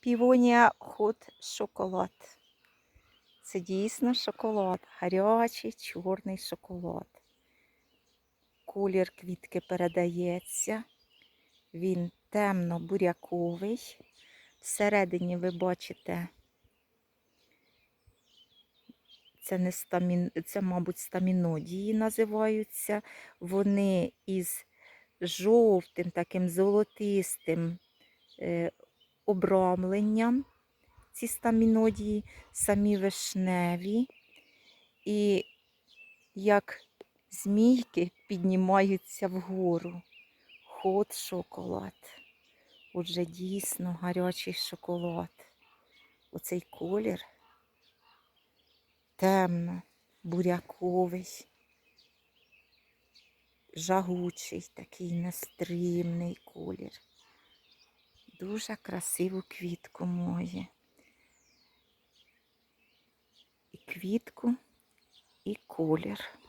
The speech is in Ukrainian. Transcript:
Півонія хот шоколад. Це дійсно шоколад. Гарячий чорний шоколад. Колір квітки передається. Він темно-буряковий. Всередині ви бачите, це, не стамін... це, мабуть, стамінодії називаються. Вони із жовтим, таким золотистим е, обрамленням. Ці стамінодії самі вишневі. І як змійки піднімаються вгору. Хот шоколад. Отже, дійсно гарячий шоколад. Оцей колір темно, буряковий, жагучий, такий нестримний колір. Дуже красиву квітку моє. І квітку, і колір.